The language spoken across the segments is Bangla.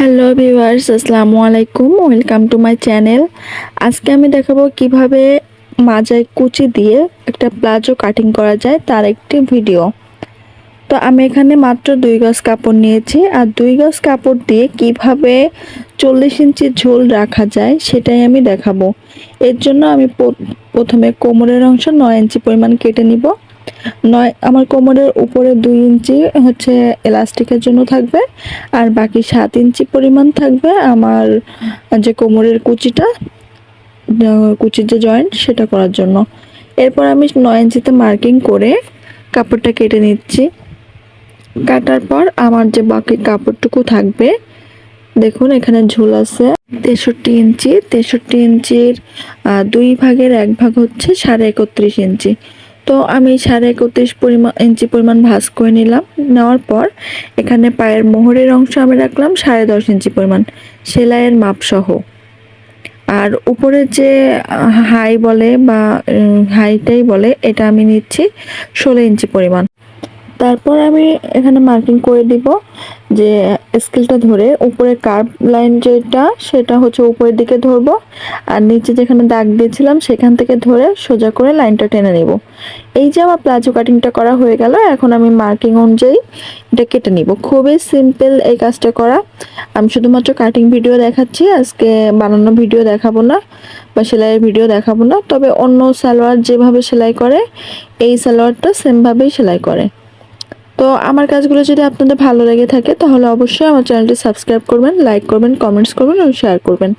হ্যালো ভিউয়ার্স, আসসালামু আলাইকুম, ওয়েলকাম টু মাই চ্যানেল। আজকে আমি দেখাবো কীভাবে মাজায় কুচি দিয়ে একটা প্লাজো কাটিং করা যায়, তার একটি ভিডিও। তো আমি এখানে মাত্র দুই গজ কাপড় নিয়েছি, আর দুই গজ কাপড় দিয়ে কীভাবে চল্লিশ ইঞ্চি ঝোল রাখা যায়, সেটাই আমি দেখাবো। এর জন্য আমি প্রথমে কোমরের অংশ নয় ইঞ্চি পরিমাণ কেটে নিব। নয়, আমার কোমরের উপরে দুই ইঞ্চি হচ্ছে এলাস্টিকের জন্য থাকবে, আর বাকি সাত ইঞ্চি পরিমাণ থাকবে আমার যে কোমরের কুচিটা কুচির যে জয়েন্ট সেটা করার জন্য। এরপর আমি নয় ইঞ্চিতে মার্কিং করে কাপড়টা কেটে নিচ্ছি। কাটার পর আমার যে বাকি কাপড়টুকু থাকবে, দেখুন এখানে ঝোল আছে তেষট্টি ইঞ্চি, তেষট্টি ইঞ্চির দুই ভাগের এক ভাগ হচ্ছে সাড়ে একত্রিশ ইঞ্চি। তো আমি সাড়ে একত্রিশ পরিমাণ ইঞ্চি পরিমাণ ভাঁজ করে নিলাম। নেওয়ার পর এখানে পায়ের মোহরের অংশ আমি রাখলাম, সাড়ে দশ ইঞ্চি পরিমাণ সেলাইয়ের মাপসহ আর উপরে যে হাই বলে বা হাইটাই বলে, এটা আমি নিচ্ছি ষোলো ইঞ্চি পরিমাণ। তারপর আমি এখানে মার্কিং করে দিব যে স্কেলটা ধরে উপরে কার্ভ লাইন যেটা, সেটা হচ্ছে উপরের দিকে ধরবো। আর নিচে যেখানে দাগ দিয়েছিলাম, সেখান থেকে ধরে সোজা করে লাইনটা টেনে নেব। এই যে আমার প্লাজো কাটিংটা করা হয়ে গেল, এখন আমি মার্কিং অনুযায়ী এটা কেটে নিব। খুবই সিম্পল এই কাজটা করা। আমি শুধুমাত্র কাটিং ভিডিও দেখাচ্ছি, আজকে বানানো ভিডিও দেখাবো না বা সেলাইয়ের ভিডিও দেখাবো না। তবে অন্য সালোয়ার যেভাবে সেলাই করে, এই সালোয়ারটা সেমভাবেই সেলাই করে। তো আমার কাজগুলো যদি আপনাদের ভালো লেগে থাকে, তাহলে অবশ্যই আমার চ্যানেলটি সাবস্ক্রাইব করবেন, লাইক করবেন, কমেন্টস করবেন এবং শেয়ার করবেন।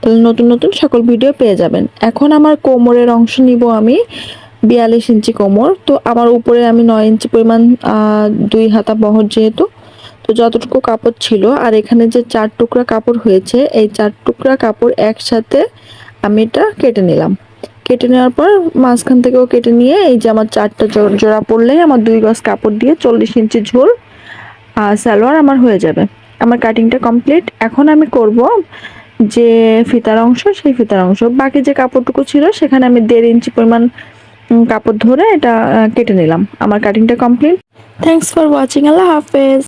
তাহলে নতুন নতুন সকল ভিডিও পেয়ে যাবেন। এখন আমার কোমরের অংশ নিব আমি, বিয়াল্লিশ ইঞ্চি কোমর। তো আমার উপরে আমি নয় ইঞ্চি পরিমাণ দুই হাতা বহর যেহেতু, তো যতটুকু কাপড় ছিল, আর এখানে যে চার টুকরা কাপড় হয়েছে, এই চার টুকরা কাপড় একসাথে আমি এটা কেটে নিলাম। কেটে নেওয়ার পর মাঝখান থেকেও কেটে নিয়ে এই যে আমার চারটা জোড়া পড়লেই আমার দুই গজ কাপড় দিয়ে চল্লিশ ইঞ্চি ঝোল আর সালোয়ার আমার হয়ে যাবে। আমার কাটিংটা কমপ্লিট এখন আমি করব যে ফিতার অংশ, সেই ফিতার অংশ। বাকি যে কাপড়টুকু ছিল, সেখানে আমি দেড় ইঞ্চি পরিমাণ কাপড় ধরে এটা কেটে নিলাম। আমার কাটিংটা কমপ্লিট থ্যাঙ্কস ফর ওয়াচিং আল্লাহ হাফেজ।